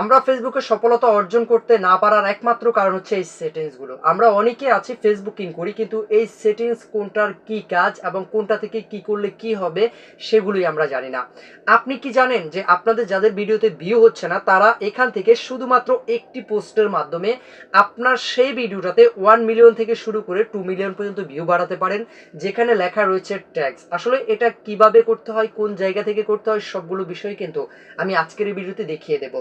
আমরা ফেসবুকে সফলতা অর্জন করতে না পারার একমাত্র কারণ হচ্ছে এই সেটিংসগুলো আমরা অনেকে আছি ফেসবুকিং করি, কিন্তু এই সেটিংস কোনটার কি কাজ এবং কোনটা থেকে কি করলে কি হবে সেগুলোই আমরা জানি না। আপনি কি জানেন যে আপনাদের যাদের ভিডিওতে ভিউ হচ্ছে না, তারা এখান থেকে শুধুমাত্র একটি পোস্টের মাধ্যমে আপনার সেই ভিডিওটাতে ওয়ান মিলিয়ন থেকে শুরু করে টু মিলিয়ন পর্যন্ত ভিউ বাড়াতে পারেন, যেখানে লেখা রয়েছে ট্যাক্স আসলে এটা কীভাবে করতে হয়, কোন জায়গা থেকে করতে হয়, সবগুলো বিষয় কিন্তু আমি আজকের এই ভিডিওতে দেখিয়ে দেব।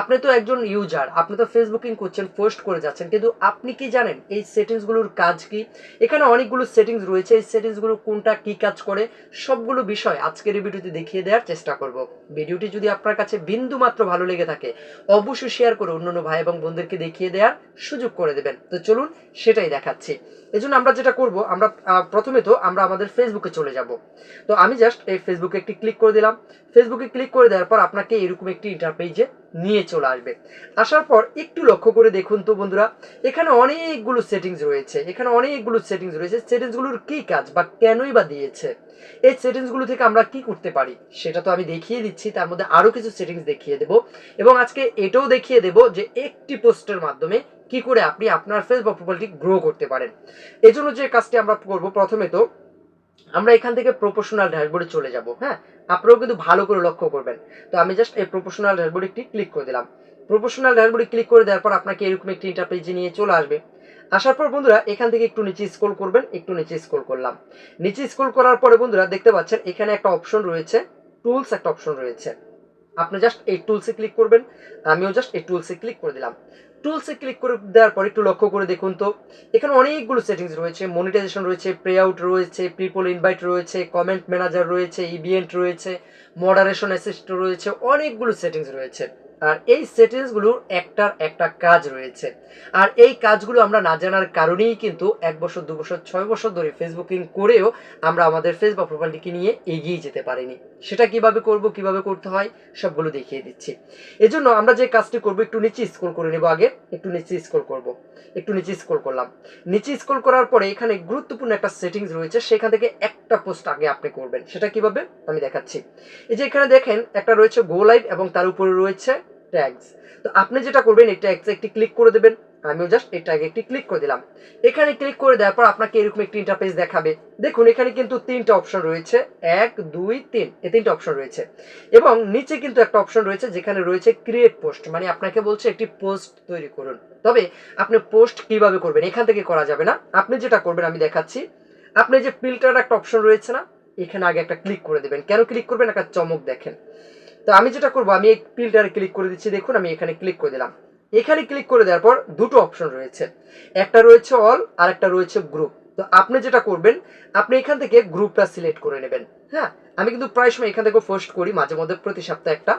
আপনি তো একজন ইউজার আপনি তো ফেসবুকিং করছেন পোস্ট করে যাচ্ছেন, কিন্তু আপনি কি জানেন এই সেটিংসগুলোর কাজ কি? এখানে অনেকগুলো সেটিংস রয়েছে, এই সেটিংসগুলো কোনটা কি কাজ করে? সবগুলো বিষয় আজকের ভিডিওতে দেখিয়ে দেওয়ার চেষ্টা করব। ভিডিওটি যদি আপনার কাছে বিন্দু মাত্র ভালো লেগে থাকে, অবশ্যই শেয়ার করে অন্যান্য ভাই এবং বোনদেরকে দেখিয়ে দেওয়ার সুযোগ করে দেবেন। তো চলুন সেটাই দেখাচ্ছি। এজন্য আমরা যেটা করব, আমরা প্রথমে তো আমরা আমাদের ফেসবুকে চলে যাব। তো আমি জাস্ট এই ফেসবুকে একটি ক্লিক করে দিলাম। ফেসবুকে ক্লিক করে দেওয়ার পর আপনাকে এরকম একটি ইন্টারপেজে নিয়ে চলে আসবে। আসার পর একটু লক্ষ্য করে দেখুন তো বন্ধুরা, এখানে অনেকগুলো সেটিংস রয়েছে। এখানে অনেকগুলো সেটিংস রয়েছে। সেটিংসগুলোর কি কাজ বা কেনই বা দিয়েছে? এই সেটিংসগুলো থেকে আমরা কি করতে পারি? সেটা তো আমি দেখিয়ে দিচ্ছি। তার মধ্যে আরও কিছু সেটিংস দেখিয়ে দেব। এবং আজকে এটাও দেখিয়ে দেব যে একটি পোস্টের মাধ্যমে কি করে আপনি আপনার ফেসবুক প্রোফাইলটি গ্রো করতে পারেন। এজন্য যে কাজটি আমরা করব প্রথমে তো আমরা এখান থেকে প্রফেশনাল ড্যাশবোর্ডে চলে যাব হ্যাঁ? আপনারাও কিন্তু ভালো করে লক্ষ্য করবেন। তো আমি জাস্ট এই প্রফেশনাল ড্যাশবোর্ডে একটি ক্লিক করে দিলাম। প্রফেশনাল ড্যাশবোর্ডে ক্লিক করে দেওয়ার পর আপনাকে এরকম একটি ইন্টারপেজে নিয়ে চলে আসবে। আসার পর বন্ধুরা, এখান থেকে একটু নিচে স্ক্রল করবেন, একটু নিচে স্ক্রল করলাম। নিচে স্ক্রল করার পরে বন্ধুরা, দেখতে পাচ্ছেন, এখানে একটা অপশন রয়েছে টুলস একটা অপশন রয়েছে। আপনি জাস্ট এই টুলসে ক্লিক করবেন, আমিও জাস্ট এই টুলসে ক্লিক করে দিলাম। টুলসে ক্লিক করে দেওয়ার পর একটু লক্ষ্য করে দেখুন তো, এখানে অনেকগুলো সেটিংস রয়েছে মনিটাইজেশন রয়েছে প্রে আউট রয়েছে পিপল ইনভাইট রয়েছে কমেন্ট ম্যানেজার রয়েছে ইভিয়েন্ট রয়েছে মডারেশন অ্যাসিস্ট রয়েছে, অনেকগুলো সেটিংস রয়েছে। আর এই সেটিংসগুলোর একটার একটা কাজ রয়েছে। আর এই কাজগুলো আমরা না জানার কারণেই কিন্তু এক বছর, দু বছর, ছয় বছর ধরে ফেসবুকিং করেও আমরা আমাদের ফেসবুক প্রোফাইলটিকে নিয়ে এগিয়ে যেতে পারিনি। সেটা কীভাবে করব, কীভাবে করতে হয়, সবগুলো দেখিয়ে দিচ্ছি। এজন্য আমরা যে কাজটি করব, একটু নিচে স্ক্রল করে নেব আগে, একটু নিচে স্ক্রল করব, একটু নিচে স্ক্রল করলাম। নিচে স্ক্রল করার পরে এখানে গুরুত্বপূর্ণ একটা সেটিংস রয়েছে, সেখান থেকে একটা পোস্ট আগে আপনি করবেন। সেটা কীভাবে? আমি দেখাচ্ছি। এই যে এখানে দেখেন, একটা রয়েছে গো লাইভ এবং তার উপরে রয়েছে ট্যাগস তো আপনি যেটা করবেন, এই ট্যাগসে একটি ক্লিক করে দেবেন। আমিও জাস্ট এই ট্যাগে একটি ক্লিক করে দিলাম। এখানে ক্লিক করে দেওয়ার পর আপনাকে এরকম একটি ইন্টারফেস দেখাবে। দেখুন, এখানে কিন্তু তিনটা অপশন রয়েছে। এক, দুই, তিন, এই তিনটা অপশন রয়েছে। এবং নিচে কিন্তু একটা অপশন রয়েছে, যেখানে রয়েছে ক্রিয়েট পোস্ট মানে আপনাকে বলছে একটি পোস্ট তৈরি করুন। তবে আপনি পোস্ট কীভাবে করবেন, এখান থেকে করা যাবে না। আপনি যেটা করবেন, আমি দেখাচ্ছি। আপনি যে ফিল্টার একটা অপশন রয়েছে না, এখানে আগে একটা ক্লিক করে দেবেন। কেন ক্লিক করবেন? একটা চমক দেখেন। তো আমি যেটা করব, আমি এই ফিল্টারে ক্লিক করে দিচ্ছি। দেখুন, আমি এখানে ক্লিক করে দিলাম। এখানে ক্লিক করে দেওয়ার পর দুটো অপশন রয়েছে। একটা রয়েছে অল আর একটা রয়েছে গ্রুপ তো আপনি যেটা করবেন, আপনি এখান থেকে গ্রুপটা সিলেক্ট করে নেবেন। হ্যাঁ? আমি কিন্তু প্রায় সময় এখান থেকে পোস্ট করি, মাঝে মধ্যে প্রতি সপ্তাহে একটা।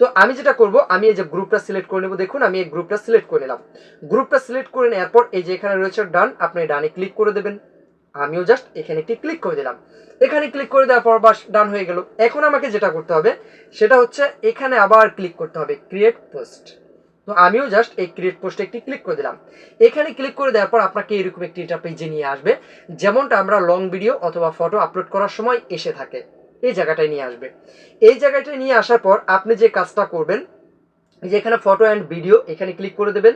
তো আমি যেটা করব, আমি এই যে গ্রুপটা সিলেক্ট করে নেব, দেখুন, আমি এই গ্রুপটা সিলেক্ট করে নিলাম। গ্রুপটা সিলেক্ট করে নেওয়ার পর এই যে এখানে রয়েছে ডান আপনি ডানে ক্লিক করে দেবেন। আমিও জাস্ট এখানে একটি ক্লিক করে দিলাম। এখানে ক্লিক করে দেওয়ার পর বাস ডান হয়ে গেল। এখন আমাকে যেটা করতে হবে, সেটা হচ্ছে এখানে আবার ক্লিক করতে হবে ক্রিয়েট পোস্ট তো আমিও জাস্ট এই ক্রিয়েট পোস্টে একটি ক্লিক করে দিলাম। এখানে ক্লিক করে দেওয়ার পর আপনাকে এরকম একটি ইন্টারপেজে নিয়ে আসবে, যেমনটা আমরা লং ভিডিও অথবা ফটো আপলোড করার সময় এসে থাকে। এই জায়গাটায় নিয়ে আসবে। এই জায়গাটায় নিয়ে আসার পর আপনি যে কাজটা করবেন যে এখানে ফটো অ্যান্ড ভিডিও এখানে ক্লিক করে দেবেন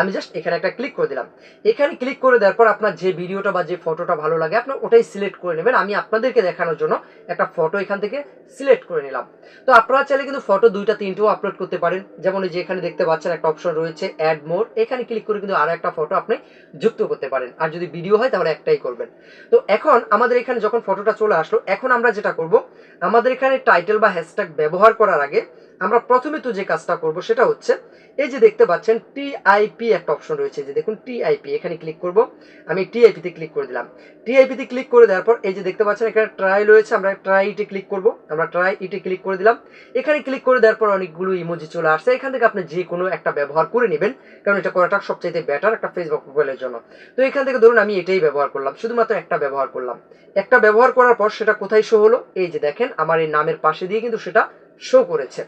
আমি জাস্ট এখানে একটা ক্লিক করে দিলাম। এখানে ক্লিক করে দেওয়ার পর আপনার যে ভিডিওটা বা যে ফটোটা ভালো লাগে, আপনি ওটাই সিলেক্ট করে নেবেন। আমি আপনাদেরকে দেখানোর জন্য একটা ফটো এখান থেকে সিলেক্ট করে নিলাম। তো আপনারা চাইলে কিন্তু ফটো দুইটা, তিনটেও আপলোড করতে পারেন। যেমন এই যে এখানে দেখতে পাচ্ছেন একটা অপশন রয়েছে অ্যাড মোর এখানে ক্লিক করে কিন্তু আরও একটা ফটো আপনি যুক্ত করতে পারেন। আর যদি ভিডিও হয় তাহলে একটাই করবেন। তো এখন আমাদের এখানে যখন ফটোটা চলে আসলো, এখন আমরা যেটা করব, আমাদের এখানে টাইটেল বা হ্যাশট্যাগ ব্যবহার করার আগে আমরা প্রথমে তো যে কাজটা করব সেটা হচ্ছে, এই যে দেখতে পাচ্ছেন টিআইপি একটা অপশন রয়েছে যে দেখুন টিআইপি এখানে ক্লিক করব। আমি টিআইপিতে ক্লিক করে দিলাম। টিআইপিতে ক্লিক করে দেওয়ার পর এই যে দেখতে পাচ্ছেন এখানে ট্রাই রয়েছে, আমরা ট্রাই ইটে ক্লিক করব। আমরা ট্রাই ইটে ক্লিক করে দিলাম। এখানে ক্লিক করে দেওয়ার পর অনেকগুলো ইমোজি চলে আসছে। এখান থেকে আপনি যে কোনো একটা ব্যবহার করে নেবেন, কারণ এটা করাটা সবচাইতে বেটার একটা ফেসবুক প্রোফাইলের জন্য। তো এখান থেকে ধরুন আমি এটাই ব্যবহার করলাম, শুধুমাত্র একটা ব্যবহার করলাম। একটা ব্যবহার করার পর সেটা কোথায় শো হলো? এই যে দেখেন, আমার এই নামের পাশে দিয়ে কিন্তু সেটা শো করেছে।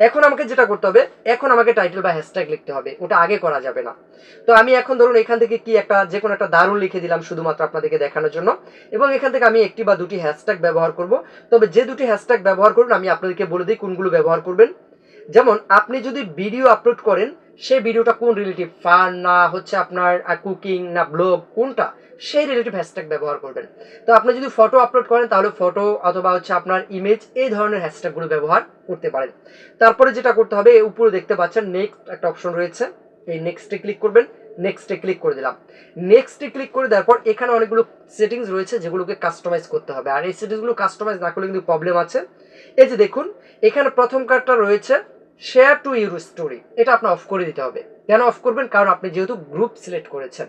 এখন আমাকে যেটা করতে হবে, এখন আমাকে টাইটেল বা হ্যাশট্যাগ লিখতে হবে, ওটা আগে করা যাবে না। তো আমি এখন ধরুন এখান থেকে কি একটা যে কোনো একটা দারুণ লিখে দিলাম শুধুমাত্র আপনাদেরকে দেখানোর জন্য, এবং এখান থেকে আমি একটি বা দুটি হ্যাশট্যাগ ব্যবহার করব। তবে যে দুটি হ্যাশট্যাগ ব্যবহার করবেন আমি আপনাদেরকে বলে দিই কোনগুলো ব্যবহার করবেন। যেমন, আপনি যদি ভিডিও আপলোড করেন সেই ভিডিওটা কোন রিলেটিভ ফান না হচ্ছে আপনার কুকিং না ব্লগ কোনটা? সেই রিলেটিভ হ্যাশট্যাগ ব্যবহার করবেন। তো আপনি যদি ফটো আপলোড করেন, তাহলে ফটো অথবা হচ্ছে আপনার ইমেজ এই ধরনের হ্যাশট্যাগুলো ব্যবহার করতে পারেন। তারপরে যেটা করতে হবে উপরে দেখতে পাচ্ছেন নেক্সট একটা অপশন রয়েছে। এই নেক্সটে ক্লিক করবেন নেক্সটে ক্লিক করে দিলাম। নেক্সটে ক্লিক করে দেওয়ার পর এখানে অনেকগুলো সেটিংস রয়েছে যেগুলোকে কাস্টমাইজ করতে হবে। আর এই সেটিংসগুলো কাস্টমাইজ না করলে কিন্তু প্রবলেম আছে। এই যে দেখুন, এখানে প্রথম কার্ডটা রয়েছে শেয়ার টু ইউর স্টোরি এটা আপনি অফ করে দিতে হবে। কেন অফ করবেন? কারণ আপনি যেহেতু গ্রুপ সিলেক্ট করেছেন।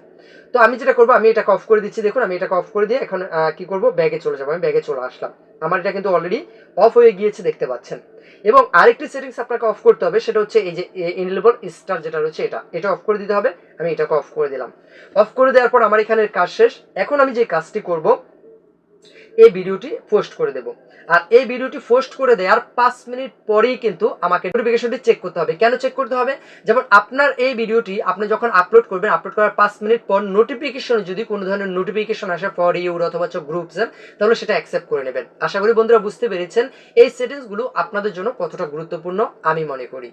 তো আমি যেটা করব, আমি এটাকে অফ করে দিচ্ছি। দেখুন, আমি এটাকে অফ করে দিয়ে এখন কি করব? ব্যাগে চলে যাব। আমি ব্যাগে চলে আসলাম। আমার এটা কিন্তু অলরেডি অফ হয়ে গিয়েছে, দেখতে পাচ্ছেন। এবং আরেকটি সেটিংস আপনাকে অফ করতে হবে, সেটা হচ্ছে এই যে ইনলেবল স্টার যেটা রয়েছে, এটা। এটা অফ করে দিতে হবে। আমি এটাকে অফ করে দিলাম। অফ করে দেওয়ার পর আমার এখানের কাজ শেষ। এখন আমি যে কাজটি করব এই ভিডিওটি পোস্ট করে দেব। আর এই ভিডিওটি পোস্ট করে দেওয়ার পাঁচ মিনিট পরেই কিন্তু আমাকে নোটিফিকেশনটি চেক করতে হবে। কেন চেক করতে হবে? যেমন আপনার এই ভিডিওটি আপনি যখন আপলোড করবেন আপলোড করার পাঁচ মিনিট পর নোটিফিকেশন যদি কোনো ধরনের নোটিফিকেশন আসে ফর ইউর অথবা হচ্ছে গ্রুপসের তাহলে সেটা অ্যাকসেপ্ট করে নেবেন। আশা করি বন্ধুরা বুঝতে পেরেছেন। এই সেটিংসগুলো আপনাদের জন্য কতটা গুরুত্বপূর্ণ আমি মনে করি।